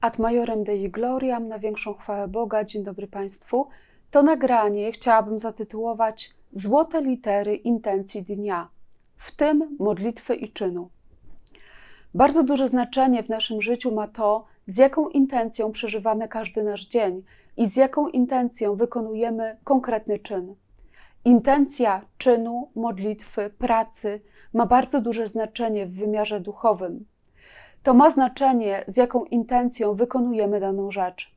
Ad majorem Dei Gloriam, na większą chwałę Boga. Dzień dobry Państwu. To nagranie chciałabym zatytułować Złote litery intencji dnia, w tym modlitwy i czynu. Bardzo duże znaczenie w naszym życiu ma to, z jaką intencją przeżywamy każdy nasz dzień i z jaką intencją wykonujemy konkretny czyn. Intencja czynu, modlitwy, pracy ma bardzo duże znaczenie w wymiarze duchowym. To ma znaczenie, z jaką intencją wykonujemy daną rzecz.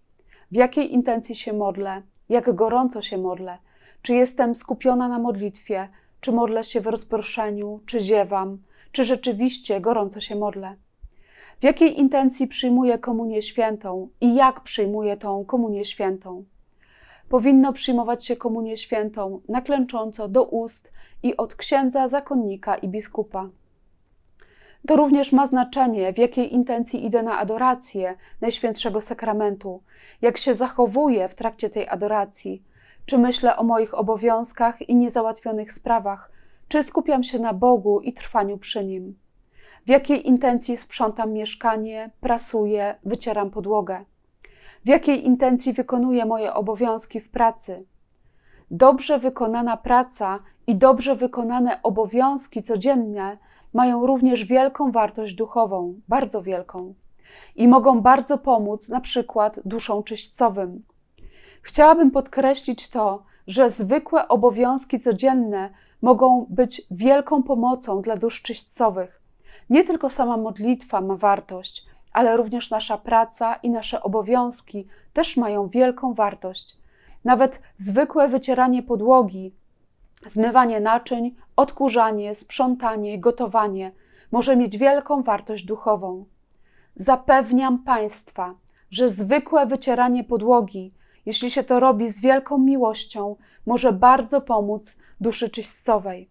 W jakiej intencji się modlę, jak gorąco się modlę, czy jestem skupiona na modlitwie, czy modlę się w rozproszeniu, czy ziewam, czy rzeczywiście gorąco się modlę. W jakiej intencji przyjmuję komunię świętą i jak przyjmuję tą komunię świętą. Powinno przyjmować się komunię świętą naklęcząco do ust i od księdza, zakonnika i biskupa. To również ma znaczenie, w jakiej intencji idę na adorację Najświętszego Sakramentu, jak się zachowuję w trakcie tej adoracji, czy myślę o moich obowiązkach i niezałatwionych sprawach, czy skupiam się na Bogu i trwaniu przy Nim. W jakiej intencji sprzątam mieszkanie, prasuję, wycieram podłogę. W jakiej intencji wykonuję moje obowiązki w pracy. Dobrze wykonana praca i dobrze wykonane obowiązki codzienne mają również wielką wartość duchową, bardzo wielką, i mogą bardzo pomóc na przykład duszom czyśćcowym. Chciałabym podkreślić to, że zwykłe obowiązki codzienne mogą być wielką pomocą dla dusz czyśćcowych. Nie tylko sama modlitwa ma wartość, ale również nasza praca i nasze obowiązki też mają wielką wartość. Nawet zwykłe wycieranie podłogi Zmywanie naczyń, odkurzanie, sprzątanie, gotowanie może mieć wielką wartość duchową. Zapewniam Państwa, że zwykłe wycieranie podłogi, jeśli się to robi z wielką miłością, może bardzo pomóc duszy czyśćcowej.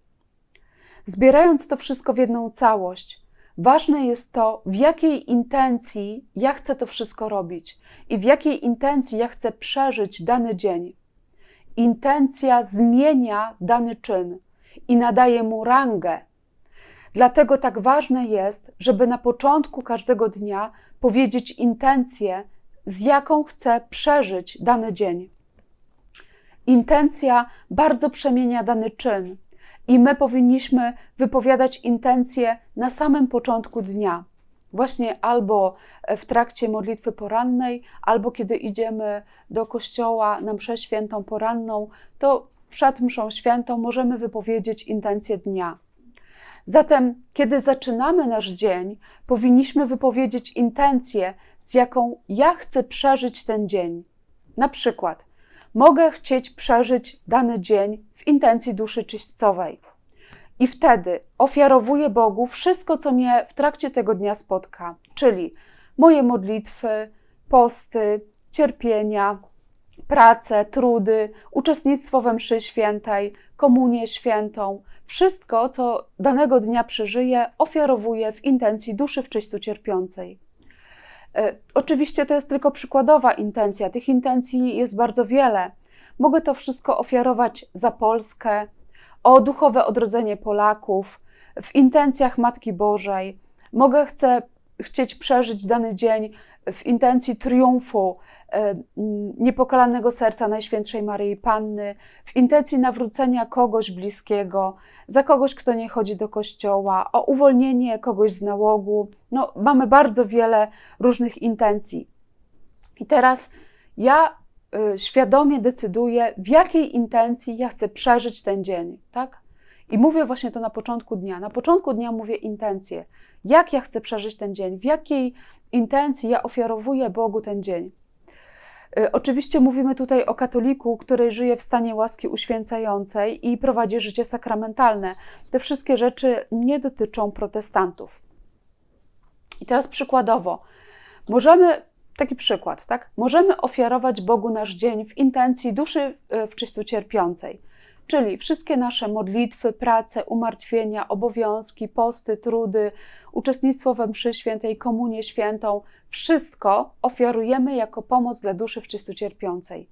Zbierając to wszystko w jedną całość, ważne jest to, w jakiej intencji ja chcę to wszystko robić i w jakiej intencji ja chcę przeżyć dany dzień intencja zmienia dany czyn i nadaje mu rangę. Dlatego tak ważne jest, żeby na początku każdego dnia powiedzieć intencję, z jaką chcę przeżyć dany dzień. Intencja bardzo przemienia dany czyn i my powinniśmy wypowiadać intencję na samym początku dnia właśnie albo w trakcie modlitwy porannej, albo kiedy idziemy do kościoła na mszę świętą poranną, to przed mszą świętą możemy wypowiedzieć intencję dnia. Zatem, kiedy zaczynamy nasz dzień, powinniśmy wypowiedzieć intencję, z jaką ja chcę przeżyć ten dzień. Na przykład, mogę chcieć przeżyć dany dzień w intencji duszy czyśćcowej. I wtedy ofiarowuję Bogu wszystko, co mnie w trakcie tego dnia spotka, czyli moje modlitwy, posty, cierpienia, pracę, trudy, uczestnictwo we mszy świętej, komunię świętą. Wszystko, co danego dnia przeżyję, ofiarowuję w intencji duszy w czyśćcu cierpiącej. E, oczywiście to jest tylko przykładowa intencja. Tych intencji jest bardzo wiele. Mogę to wszystko ofiarować za Polskę, o duchowe odrodzenie Polaków w intencjach Matki Bożej. Mogę chcę, chcieć przeżyć dany dzień w intencji triumfu e, niepokalanego serca Najświętszej Maryi Panny, w intencji nawrócenia kogoś bliskiego, za kogoś, kto nie chodzi do kościoła, o uwolnienie kogoś z nałogu. No, mamy bardzo wiele różnych intencji. I teraz ja świadomie decyduję, w jakiej intencji ja chcę przeżyć ten dzień, tak? I mówię właśnie to na początku dnia. Na początku dnia mówię intencje. Jak ja chcę przeżyć ten dzień? W jakiej intencji ja ofiarowuję Bogu ten dzień? Y, oczywiście mówimy tutaj o katoliku, który żyje w stanie łaski uświęcającej i prowadzi życie sakramentalne. Te wszystkie rzeczy nie dotyczą protestantów. I teraz przykładowo, możemy Taki przykład, tak? Możemy ofiarować Bogu nasz dzień w intencji duszy e, w czyściu cierpiącej, czyli wszystkie nasze modlitwy, prace, umartwienia, obowiązki, posty, trudy, uczestnictwo we mszy świętej, komunię świętą, wszystko ofiarujemy jako pomoc dla duszy w czyściu cierpiącej.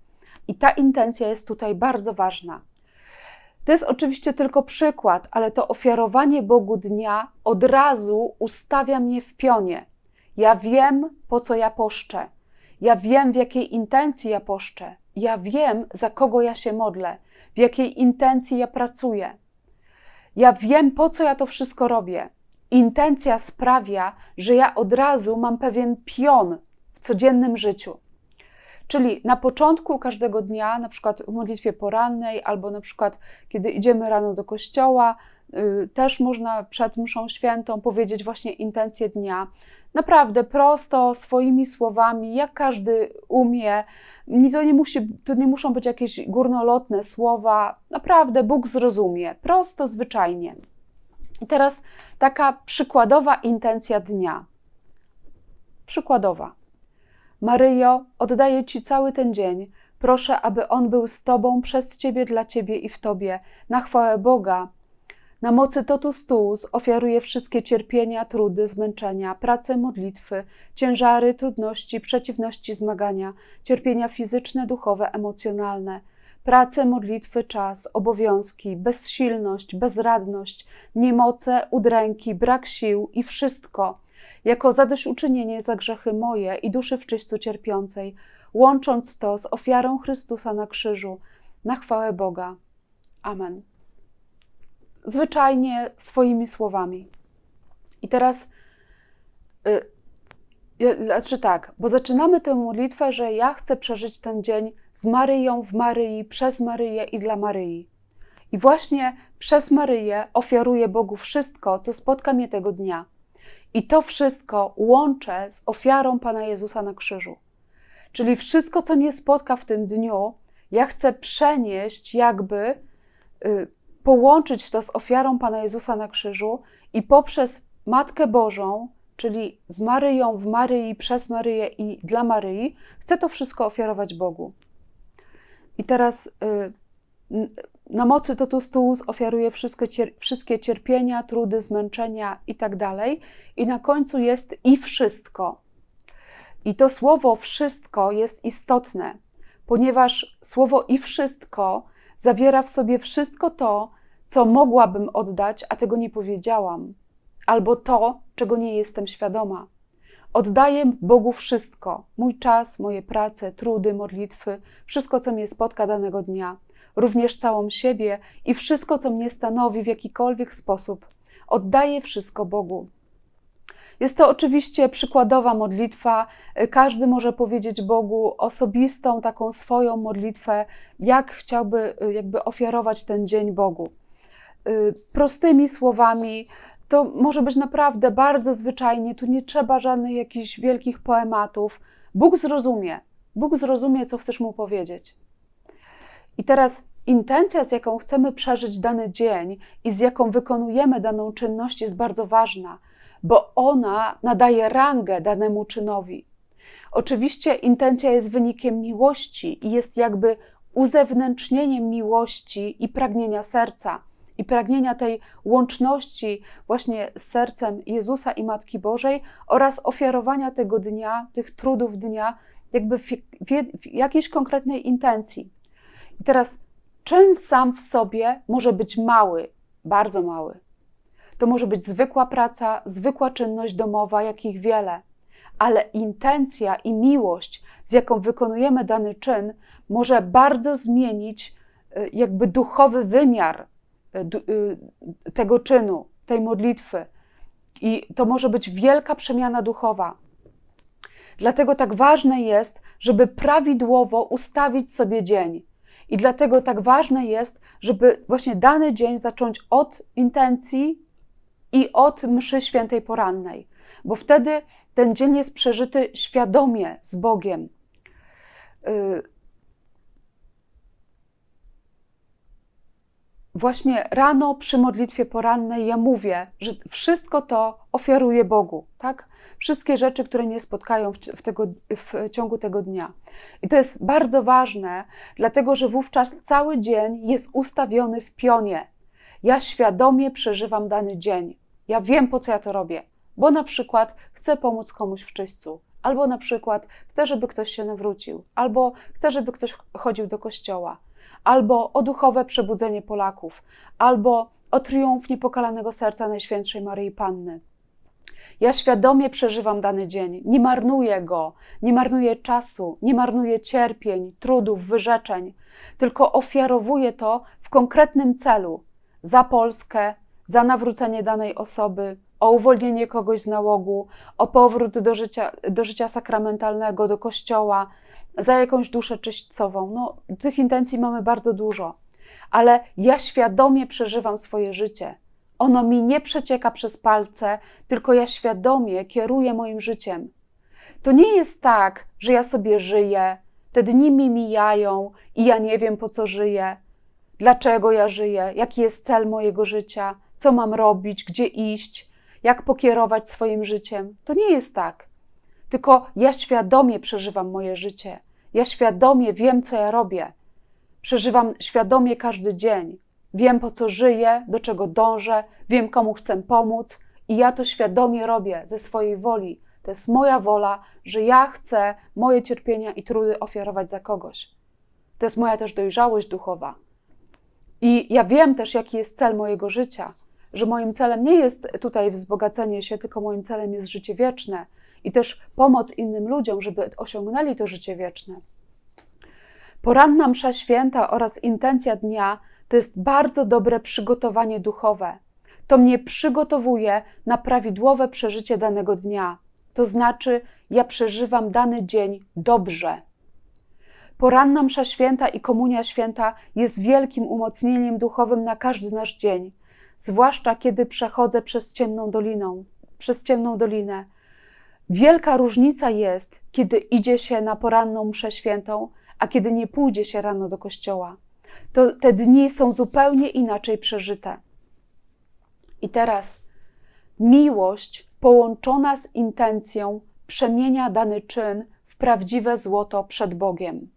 I ta intencja jest tutaj bardzo ważna. To jest oczywiście tylko przykład, ale to ofiarowanie Bogu dnia od razu ustawia mnie w pionie Ja wiem, po co ja poszczę. Ja wiem, w jakiej intencji ja poszczę. Ja wiem, za kogo ja się modlę, w jakiej intencji ja pracuję. Ja wiem, po co ja to wszystko robię. Intencja sprawia, że ja od razu mam pewien pion w codziennym życiu. Czyli na początku każdego dnia, na przykład w modlitwie porannej, albo na przykład kiedy idziemy rano do kościoła, też można przed mszą świętą powiedzieć właśnie intencję dnia. Naprawdę prosto, swoimi słowami, jak każdy umie. To nie, musi, to nie muszą być jakieś górnolotne słowa. Naprawdę Bóg zrozumie, prosto, zwyczajnie. I teraz taka przykładowa intencja dnia. Przykładowa. Maryjo, oddaję Ci cały ten dzień. Proszę, aby on był z Tobą, przez Ciebie, dla Ciebie i w Tobie. Na chwałę Boga. Na mocy totus tuus ofiaruję wszystkie cierpienia, trudy, zmęczenia, prace, modlitwy, ciężary, trudności, przeciwności, zmagania, cierpienia fizyczne, duchowe, emocjonalne, prace, modlitwy, czas, obowiązki, bezsilność, bezradność, niemoce, udręki, brak sił i wszystko – jako zadośćuczynienie za grzechy moje i duszy w czyśćcu cierpiącej, łącząc to z ofiarą Chrystusa na krzyżu, na chwałę Boga. Amen. Zwyczajnie swoimi słowami. I teraz, yy, znaczy tak, bo zaczynamy tę modlitwę, że ja chcę przeżyć ten dzień z Maryją, w Maryi, przez Maryję i dla Maryi. I właśnie przez Maryję ofiaruję Bogu wszystko, co spotka mnie tego dnia. I to wszystko łączę z ofiarą Pana Jezusa na krzyżu. Czyli wszystko, co mnie spotka w tym dniu, ja chcę przenieść, jakby y, połączyć to z ofiarą Pana Jezusa na krzyżu i poprzez Matkę Bożą, czyli z Maryją, w Maryi, przez Maryję i dla Maryi, chcę to wszystko ofiarować Bogu. I teraz y, na mocy totus tuus ofiaruje wszystkie, cier wszystkie cierpienia, trudy, zmęczenia i tak dalej. I na końcu jest i wszystko. I to słowo wszystko jest istotne, ponieważ słowo i wszystko zawiera w sobie wszystko to, co mogłabym oddać, a tego nie powiedziałam, albo to, czego nie jestem świadoma. Oddaję Bogu wszystko: mój czas, moje prace, trudy, modlitwy, wszystko, co mnie spotka danego dnia również całą siebie i wszystko, co mnie stanowi w jakikolwiek sposób. Oddaję wszystko Bogu. Jest to oczywiście przykładowa modlitwa. Każdy może powiedzieć Bogu osobistą, taką swoją modlitwę, jak chciałby jakby ofiarować ten dzień Bogu. Y, prostymi słowami, to może być naprawdę bardzo zwyczajnie, tu nie trzeba żadnych jakichś wielkich poematów. Bóg zrozumie, Bóg zrozumie, co chcesz mu powiedzieć. I teraz intencja, z jaką chcemy przeżyć dany dzień i z jaką wykonujemy daną czynność, jest bardzo ważna, bo ona nadaje rangę danemu czynowi. Oczywiście intencja jest wynikiem miłości i jest jakby uzewnętrznieniem miłości i pragnienia serca, i pragnienia tej łączności właśnie z sercem Jezusa i Matki Bożej oraz ofiarowania tego dnia, tych trudów dnia, jakby w, w, jakiejś konkretnej intencji. I teraz czyn sam w sobie może być mały, bardzo mały. To może być zwykła praca, zwykła czynność domowa, jakich wiele, ale intencja i miłość, z jaką wykonujemy dany czyn, może bardzo zmienić y, jakby duchowy wymiar tego czynu, tej modlitwy. I to może być wielka przemiana duchowa. Dlatego tak ważne jest, żeby prawidłowo ustawić sobie dzień i dlatego tak ważne jest, żeby właśnie dany dzień zacząć od intencji i od mszy świętej porannej, bo wtedy ten dzień jest przeżyty świadomie z Bogiem. Właśnie rano przy modlitwie porannej ja mówię, że wszystko to ofiaruję Bogu, tak? Wszystkie rzeczy, które mnie spotkają w, tego, w ciągu tego dnia. I to jest bardzo ważne, dlatego że wówczas cały dzień jest ustawiony w pionie. Ja świadomie przeżywam dany dzień. Ja wiem, po co ja to robię, bo na przykład chcę pomóc komuś w czyśćcu, albo na przykład chcę, żeby ktoś się nawrócił, albo chcę, żeby ktoś chodził do kościoła, albo o duchowe przebudzenie Polaków, albo o triumf niepokalanego serca Najświętszej Maryi Panny. Ja świadomie przeżywam dany dzień, nie marnuję go, nie marnuję czasu, nie marnuję cierpień, trudów, wyrzeczeń, tylko ofiarowuję to w konkretnym celu za Polskę, za nawrócenie danej osoby, o uwolnienie kogoś z nałogu, o powrót do życia, do życia sakramentalnego, do kościoła, za jakąś duszę czyśćcową. No, tych intencji mamy bardzo dużo, ale ja świadomie przeżywam swoje życie. Ono mi nie przecieka przez palce, tylko ja świadomie kieruję moim życiem. To nie jest tak, że ja sobie żyję, te dni mi mijają i ja nie wiem po co żyję, dlaczego ja żyję, jaki jest cel mojego życia, co mam robić, gdzie iść, jak pokierować swoim życiem. To nie jest tak. Tylko ja świadomie przeżywam moje życie. Ja świadomie wiem, co ja robię. Przeżywam świadomie każdy dzień. Wiem, po co żyję, do czego dążę, wiem, komu chcę pomóc i ja to świadomie robię ze swojej woli. To jest moja wola, że ja chcę moje cierpienia i trudy ofiarować za kogoś. To jest moja też dojrzałość duchowa. I ja wiem też, jaki jest cel mojego życia, że moim celem nie jest tutaj wzbogacenie się, tylko moim celem jest życie wieczne i też pomoc innym ludziom, żeby osiągnęli to życie wieczne. Poranna msza święta oraz intencja dnia to jest bardzo dobre przygotowanie duchowe. To mnie przygotowuje na prawidłowe przeżycie danego dnia. To znaczy, ja przeżywam dany dzień dobrze. Poranna msza święta i komunia święta jest wielkim umocnieniem duchowym na każdy nasz dzień, zwłaszcza kiedy przechodzę przez ciemną doliną, przez ciemną dolinę. Wielka różnica jest, kiedy idzie się na poranną mszę świętą, a kiedy nie pójdzie się rano do kościoła. To te dni są zupełnie inaczej przeżyte. I teraz miłość połączona z intencją przemienia dany czyn w prawdziwe złoto przed Bogiem.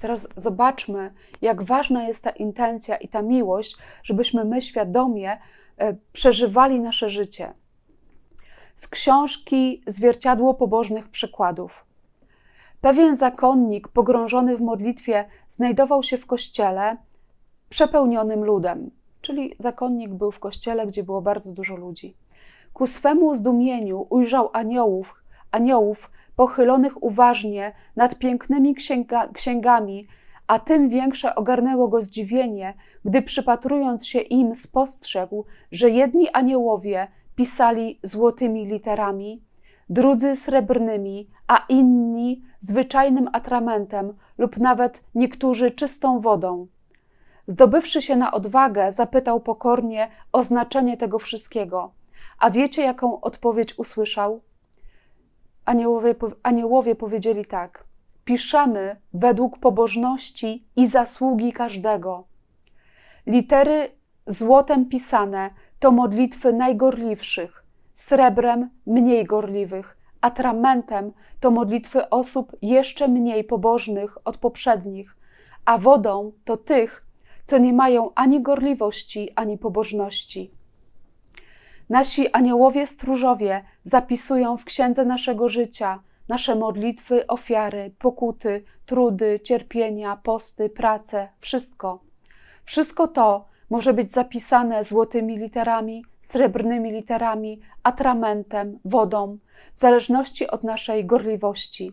Teraz zobaczmy, jak ważna jest ta intencja i ta miłość, żebyśmy my świadomie e, przeżywali nasze życie. Z książki Zwierciadło pobożnych przykładów. Pewien zakonnik pogrążony w modlitwie znajdował się w kościele przepełnionym ludem, czyli zakonnik był w kościele, gdzie było bardzo dużo ludzi. Ku swemu zdumieniu ujrzał aniołów, aniołów pochylonych uważnie nad pięknymi księga, księgami, a tym większe ogarnęło go zdziwienie, gdy przypatrując się im spostrzegł, że jedni aniołowie pisali złotymi literami, drudzy srebrnymi, a inni zwyczajnym atramentem lub nawet niektórzy czystą wodą. Zdobywszy się na odwagę, zapytał pokornie o znaczenie tego wszystkiego. A wiecie, jaką odpowiedź usłyszał? Aniołowie, aniołowie powiedzieli tak: Piszemy według pobożności i zasługi każdego. Litery złotem pisane to modlitwy najgorliwszych, srebrem mniej gorliwych, atramentem to modlitwy osób jeszcze mniej pobożnych od poprzednich, a wodą to tych, co nie mają ani gorliwości, ani pobożności. Nasi aniołowie stróżowie zapisują w księdze naszego życia nasze modlitwy, ofiary, pokuty, trudy, cierpienia, posty, prace, wszystko. Wszystko to może być zapisane złotymi literami, srebrnymi literami, atramentem, wodą, w zależności od naszej gorliwości.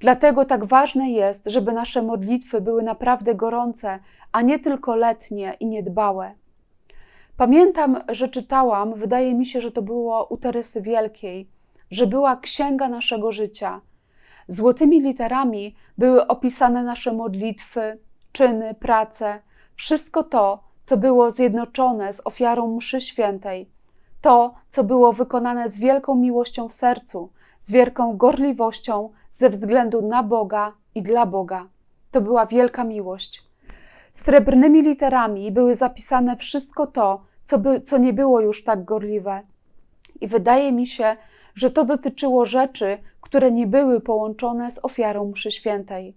Dlatego tak ważne jest, żeby nasze modlitwy były naprawdę gorące, a nie tylko letnie i niedbałe. Pamiętam, że czytałam, wydaje mi się, że to było u Teresy Wielkiej, że była księga naszego życia. Złotymi literami były opisane nasze modlitwy, czyny, prace, wszystko to, co było zjednoczone z ofiarą mszy świętej, to, co było wykonane z wielką miłością w sercu, z wielką gorliwością ze względu na Boga i dla Boga. To była wielka miłość. Srebrnymi literami były zapisane wszystko to, co, by, co nie było już tak gorliwe. I wydaje mi się, że to dotyczyło rzeczy, które nie były połączone z ofiarą mszy świętej.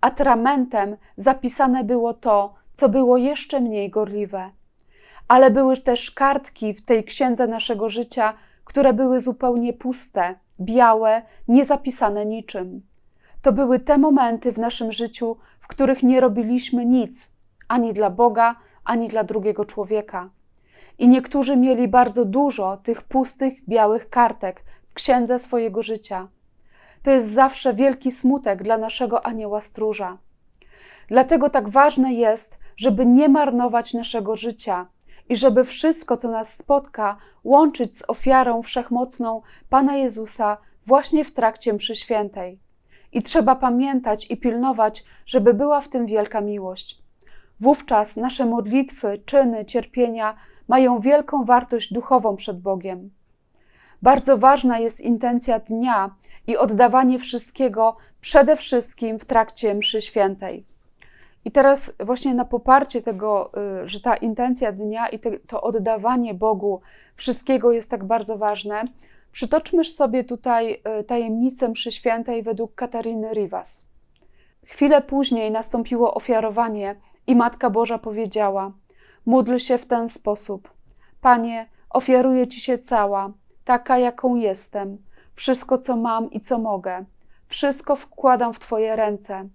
Atramentem zapisane było to, co było jeszcze mniej gorliwe. Ale były też kartki w tej księdze naszego życia, które były zupełnie puste, białe, niezapisane niczym. To były te momenty w naszym życiu, których nie robiliśmy nic ani dla Boga, ani dla drugiego człowieka. I niektórzy mieli bardzo dużo tych pustych, białych kartek w księdze swojego życia. To jest zawsze wielki smutek dla naszego anioła stróża. Dlatego tak ważne jest, żeby nie marnować naszego życia i żeby wszystko, co nas spotka, łączyć z ofiarą wszechmocną Pana Jezusa właśnie w trakcie mszy świętej. I trzeba pamiętać i pilnować, żeby była w tym wielka miłość. Wówczas nasze modlitwy, czyny, cierpienia mają wielką wartość duchową przed Bogiem. Bardzo ważna jest intencja dnia i oddawanie wszystkiego przede wszystkim w trakcie mszy świętej. I teraz właśnie na poparcie tego, y, że ta intencja dnia i te, to oddawanie Bogu wszystkiego jest tak bardzo ważne, przytoczmy sobie tutaj y, tajemnicę mszy świętej według Katariny Rivas. Chwilę później nastąpiło ofiarowanie i Matka Boża powiedziała: Módl się w ten sposób. Panie, ofiaruję Ci się cała, taka jaką jestem, wszystko co mam i co mogę. Wszystko wkładam w Twoje ręce.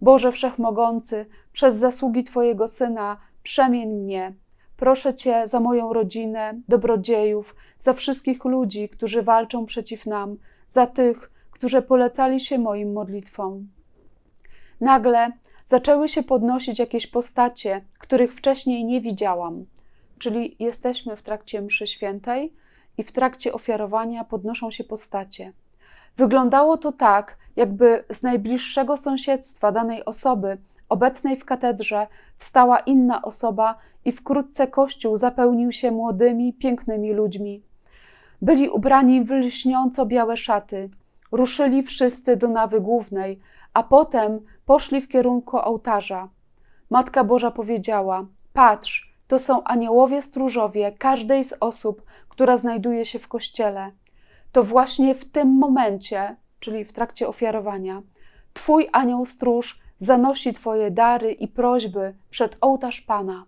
Boże Wszechmogący, przez zasługi Twojego Syna, przemień mnie. Proszę Cię za moją rodzinę, dobrodziejów, za wszystkich ludzi, którzy walczą przeciw nam, za tych, którzy polecali się moim modlitwom. Nagle zaczęły się podnosić jakieś postacie, których wcześniej nie widziałam. Czyli jesteśmy w trakcie mszy świętej i w trakcie ofiarowania podnoszą się postacie. Wyglądało to tak, jakby z najbliższego sąsiedztwa danej osoby, obecnej w katedrze, wstała inna osoba i wkrótce kościół zapełnił się młodymi, pięknymi ludźmi. Byli ubrani w lśniąco białe szaty. Ruszyli wszyscy do nawy głównej, a potem poszli w kierunku ołtarza. Matka Boża powiedziała: Patrz, to są aniołowie stróżowie każdej z osób, która znajduje się w kościele. To właśnie w tym momencie, czyli w trakcie ofiarowania, Twój anioł stróż zanosi Twoje dary i prośby przed ołtarz Pana.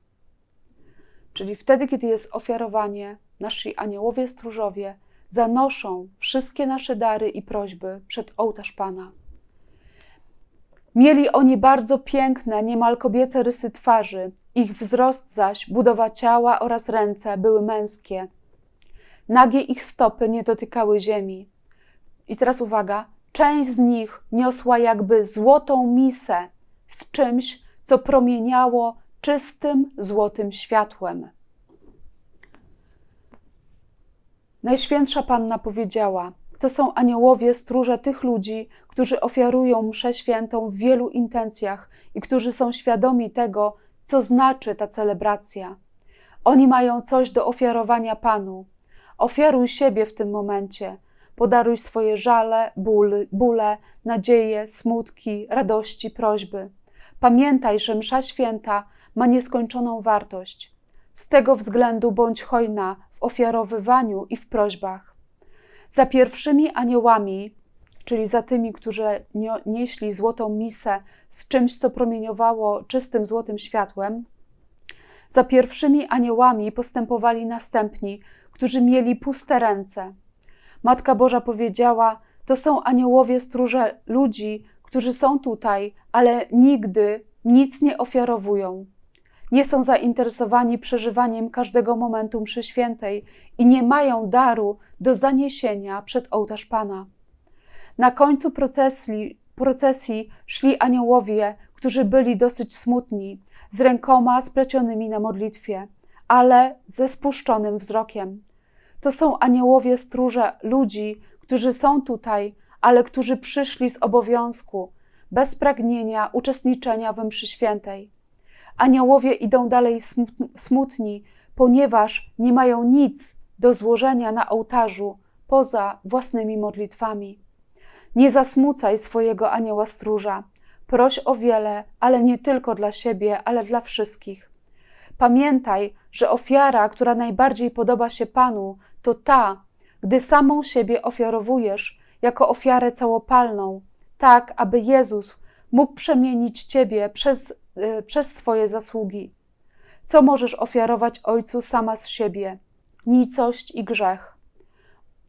Czyli wtedy, kiedy jest ofiarowanie, nasi aniołowie stróżowie zanoszą wszystkie nasze dary i prośby przed ołtarz Pana. Mieli oni bardzo piękne, niemal kobiece rysy twarzy, ich wzrost zaś, budowa ciała oraz ręce były męskie. Nagie ich stopy nie dotykały ziemi. I teraz uwaga, część z nich niosła jakby złotą misę z czymś, co promieniało czystym, złotym światłem. Najświętsza Panna powiedziała: To są aniołowie stróże tych ludzi, którzy ofiarują mszę świętą w wielu intencjach i którzy są świadomi tego, co znaczy ta celebracja. Oni mają coś do ofiarowania Panu. Ofiaruj siebie w tym momencie. Podaruj swoje żale, ból, bóle, nadzieje, smutki, radości, prośby. Pamiętaj, że msza święta ma nieskończoną wartość. Z tego względu bądź hojna w ofiarowywaniu i w prośbach. Za pierwszymi aniołami, czyli za tymi, którzy nieśli złotą misę z czymś, co promieniowało czystym złotym światłem, za pierwszymi aniołami postępowali następni, którzy mieli puste ręce. Matka Boża powiedziała: To są aniołowie stróże ludzi, którzy są tutaj, ale nigdy nic nie ofiarowują. Nie są zainteresowani przeżywaniem każdego momentu mszy świętej i nie mają daru do zaniesienia przed ołtarz Pana. Na końcu procesji, procesji szli aniołowie, którzy byli dosyć smutni, z rękoma splecionymi na modlitwie, ale ze spuszczonym wzrokiem. To są aniołowie stróże ludzi, którzy są tutaj, ale którzy przyszli z obowiązku, bez pragnienia uczestniczenia w mszy świętej. Aniołowie idą dalej smutni, ponieważ nie mają nic do złożenia na ołtarzu poza własnymi modlitwami. Nie zasmucaj swojego anioła stróża. Proś o wiele, ale nie tylko dla siebie, ale dla wszystkich. Pamiętaj, że ofiara, która najbardziej podoba się Panu, to ta, gdy samą siebie ofiarowujesz jako ofiarę całopalną, tak aby Jezus mógł przemienić Ciebie przez, y, przez swoje zasługi. Co możesz ofiarować Ojcu sama z siebie? Nicość i grzech.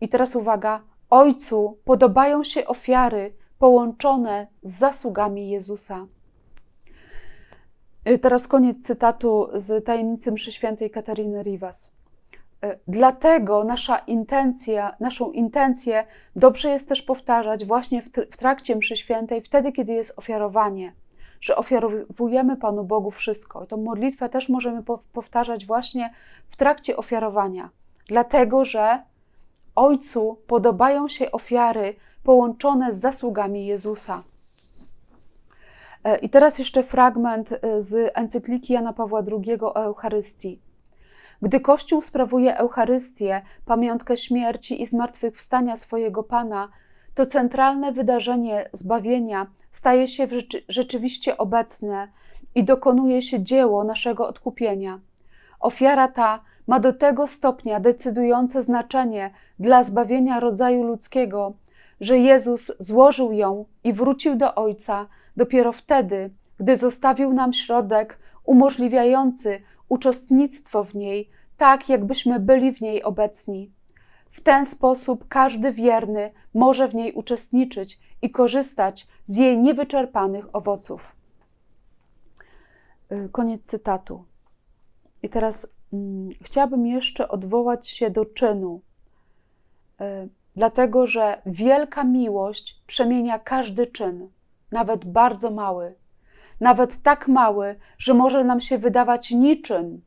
I teraz uwaga, Ojcu podobają się ofiary połączone z zasługami Jezusa. Y, Teraz koniec cytatu z tajemnicy mszy świętej Katariny Rivas. Y, Dlatego nasza intencja, naszą intencję dobrze jest też powtarzać właśnie w, tr- w trakcie mszy świętej, wtedy, kiedy jest ofiarowanie, że ofiarowujemy Panu Bogu wszystko. I tą modlitwę też możemy po- powtarzać właśnie w trakcie ofiarowania, dlatego że Ojcu podobają się ofiary połączone z zasługami Jezusa. E, I teraz jeszcze fragment e, z encykliki Jana Pawła II o Eucharystii. Gdy Kościół sprawuje Eucharystię, pamiątkę śmierci i zmartwychwstania swojego Pana, to centralne wydarzenie zbawienia staje się rzeczywiście obecne i dokonuje się dzieło naszego odkupienia. Ofiara ta ma do tego stopnia decydujące znaczenie dla zbawienia rodzaju ludzkiego, że Jezus złożył ją i wrócił do Ojca dopiero wtedy, gdy zostawił nam środek umożliwiający uczestnictwo w niej, tak jakbyśmy byli w niej obecni. W ten sposób każdy wierny może w niej uczestniczyć i korzystać z jej niewyczerpanych owoców. Y, Koniec cytatu. I teraz mm, chciałabym jeszcze odwołać się do czynu, y, dlatego że wielka miłość przemienia każdy czyn, nawet bardzo mały, nawet tak mały, że może nam się wydawać niczym,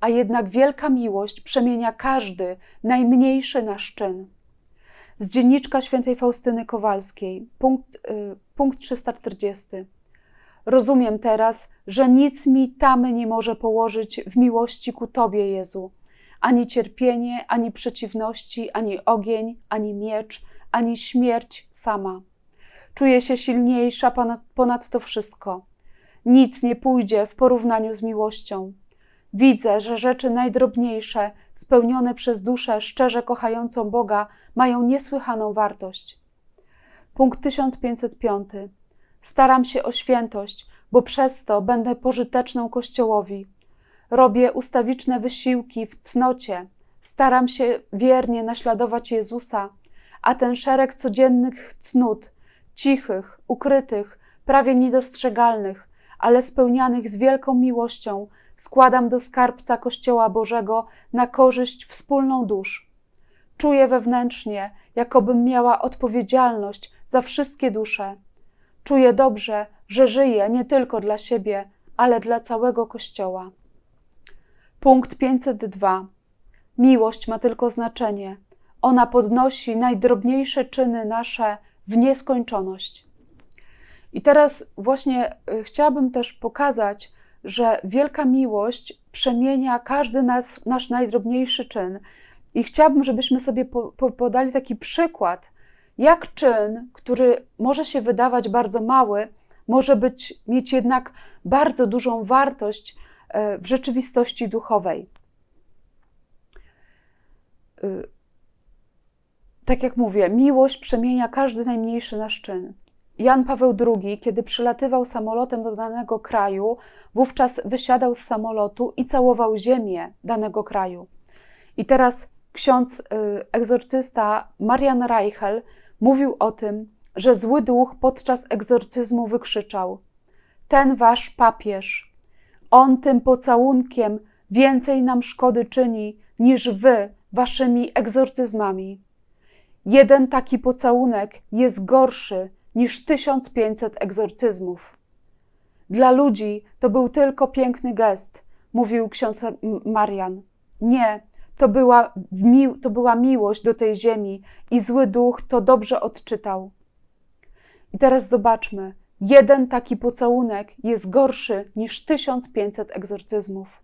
a jednak wielka miłość przemienia każdy najmniejszy nasz czyn. Z dzienniczka świętej Faustyny Kowalskiej, punkt, y, punkt 340. Rozumiem teraz, że nic mi tamy nie może położyć w miłości ku Tobie, Jezu. Ani cierpienie, ani przeciwności, ani ogień, ani miecz, ani śmierć sama. Czuję się silniejsza ponad, ponad to wszystko. Nic nie pójdzie w porównaniu z miłością. Widzę, że rzeczy najdrobniejsze, spełnione przez duszę szczerze kochającą Boga, mają niesłychaną wartość. Punkt 1505. Staram się o świętość, bo przez to będę pożyteczną Kościołowi. Robię ustawiczne wysiłki w cnocie, staram się wiernie naśladować Jezusa, a ten szereg codziennych cnót, cichych, ukrytych, prawie niedostrzegalnych, ale spełnianych z wielką miłością, składam do skarbca Kościoła Bożego na korzyść wspólną dusz. Czuję wewnętrznie, jakobym miała odpowiedzialność za wszystkie dusze. Czuję dobrze, że żyję nie tylko dla siebie, ale dla całego Kościoła. Punkt 502. Miłość ma tylko znaczenie. Ona podnosi najdrobniejsze czyny nasze w nieskończoność. I teraz właśnie y, chciałabym też pokazać, że wielka miłość przemienia każdy nas, nasz najdrobniejszy czyn. I chciałabym, żebyśmy sobie po, po, podali taki przykład, jak czyn, który może się wydawać bardzo mały, może być, mieć jednak bardzo dużą wartość e, w rzeczywistości duchowej. Y, Tak jak mówię, miłość przemienia każdy najmniejszy nasz czyn. Jan Paweł II, kiedy przylatywał samolotem do danego kraju, wówczas wysiadał z samolotu i całował ziemię danego kraju. I teraz ksiądz y, egzorcysta Marian Reichel mówił o tym, że zły duch podczas egzorcyzmu wykrzyczał: Ten wasz papież, on tym pocałunkiem więcej nam szkody czyni niż wy waszymi egzorcyzmami. Jeden taki pocałunek jest gorszy niż 1500 egzorcyzmów. Dla ludzi to był tylko piękny gest, mówił ksiądz Marian. Nie, to była, to była miłość do tej ziemi i zły duch to dobrze odczytał. I teraz zobaczmy, jeden taki pocałunek jest gorszy niż 1500 egzorcyzmów.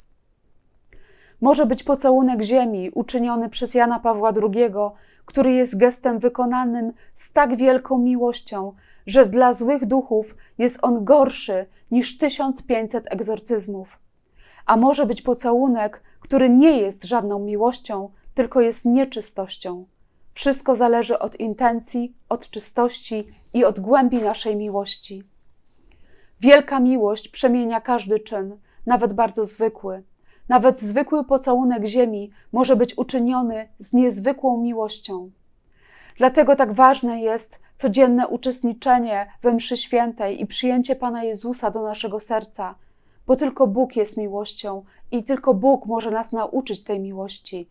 Może być pocałunek ziemi uczyniony przez Jana Pawła II, który jest gestem wykonanym z tak wielką miłością, że dla złych duchów jest on gorszy niż 1500 egzorcyzmów. A może być pocałunek, który nie jest żadną miłością, tylko jest nieczystością. Wszystko zależy od intencji, od czystości i od głębi naszej miłości. Wielka miłość przemienia każdy czyn, nawet bardzo zwykły. Nawet zwykły pocałunek ziemi może być uczyniony z niezwykłą miłością. Dlatego tak ważne jest codzienne uczestniczenie we mszy świętej i przyjęcie Pana Jezusa do naszego serca, bo tylko Bóg jest miłością i tylko Bóg może nas nauczyć tej miłości.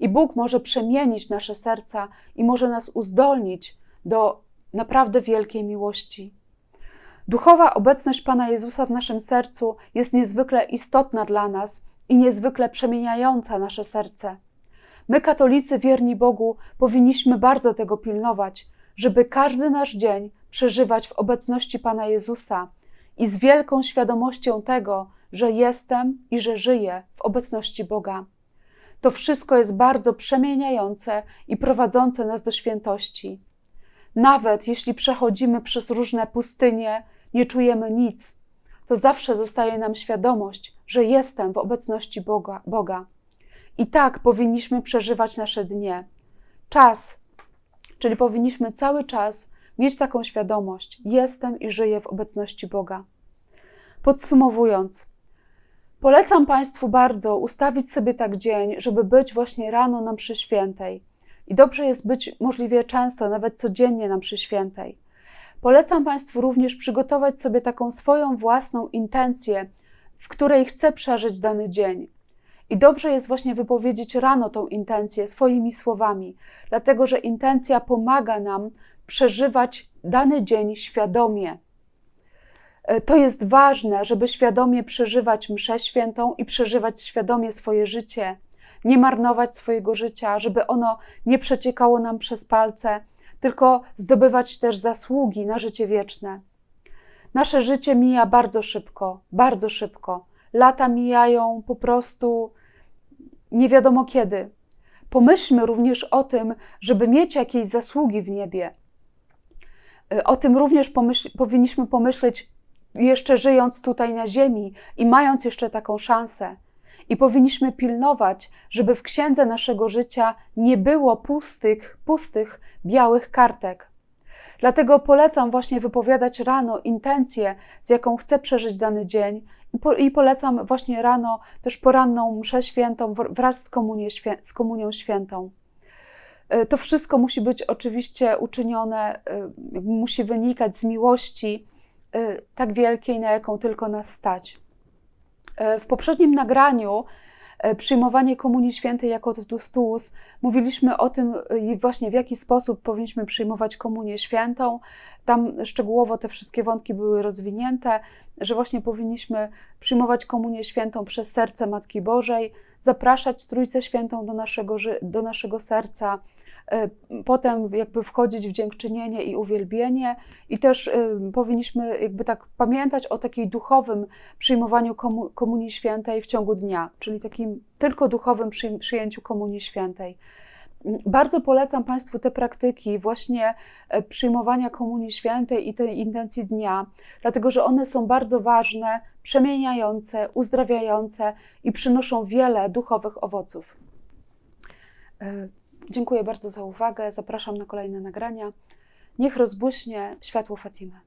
I Bóg może przemienić nasze serca i może nas uzdolnić do naprawdę wielkiej miłości. Duchowa obecność Pana Jezusa w naszym sercu jest niezwykle istotna dla nas i niezwykle przemieniająca nasze serce. My, katolicy wierni Bogu, powinniśmy bardzo tego pilnować, żeby każdy nasz dzień przeżywać w obecności Pana Jezusa i z wielką świadomością tego, że jestem i że żyję w obecności Boga. To wszystko jest bardzo przemieniające i prowadzące nas do świętości. Nawet jeśli przechodzimy przez różne pustynie, nie czujemy nic, to zawsze zostaje nam świadomość, że jestem w obecności Boga. Boga. I tak powinniśmy przeżywać nasze dnie. Czas, czyli powinniśmy cały czas mieć taką świadomość: jestem i żyję w obecności Boga. Podsumowując, polecam Państwu bardzo ustawić sobie tak dzień, żeby być właśnie rano na mszy świętej. I dobrze jest być możliwie często, nawet codziennie na mszy świętej. Polecam Państwu również przygotować sobie taką swoją własną intencję, w której chcę przeżyć dany dzień. I dobrze jest właśnie wypowiedzieć rano tą intencję swoimi słowami, dlatego że intencja pomaga nam przeżywać dany dzień świadomie. E, to jest ważne, żeby świadomie przeżywać mszę świętą i przeżywać świadomie swoje życie, nie marnować swojego życia, żeby ono nie przeciekało nam przez palce, tylko zdobywać też zasługi na życie wieczne. Nasze życie mija bardzo szybko, bardzo szybko. Lata mijają po prostu nie wiadomo kiedy. Pomyślmy również o tym, żeby mieć jakieś zasługi w niebie. Y, o tym również pomyśl, powinniśmy pomyśleć jeszcze żyjąc tutaj na ziemi i mając jeszcze taką szansę. I powinniśmy pilnować, żeby w księdze naszego życia nie było pustych, pustych, białych kartek. Dlatego polecam właśnie wypowiadać rano intencję, z jaką chcę przeżyć dany dzień, i polecam właśnie rano też poranną mszę świętą wraz z, komunię, z komunią świętą. E, to wszystko musi być oczywiście uczynione, e, musi wynikać z miłości e, tak wielkiej, na jaką tylko nas stać. W poprzednim nagraniu przyjmowanie Komunii Świętej jako totus tuus. Mówiliśmy o tym e, właśnie w jaki sposób powinniśmy przyjmować Komunię Świętą. Tam szczegółowo te wszystkie wątki były rozwinięte, że właśnie powinniśmy przyjmować Komunię Świętą przez serce Matki Bożej, zapraszać Trójcę Świętą do naszego, do naszego serca, E, potem jakby wchodzić w dziękczynienie i uwielbienie i też e, powinniśmy jakby tak pamiętać o takiej duchowym przyjmowaniu Komunii Świętej w ciągu dnia, czyli takim tylko duchowym przyjęciu Komunii Świętej. Bardzo polecam Państwu te praktyki właśnie e, przyjmowania Komunii Świętej i tej intencji dnia, dlatego że one są bardzo ważne, przemieniające, uzdrawiające i przynoszą wiele duchowych owoców. Dziękuję bardzo za uwagę. Zapraszam na kolejne nagrania. Niech rozbłyśnie światło Fatimy.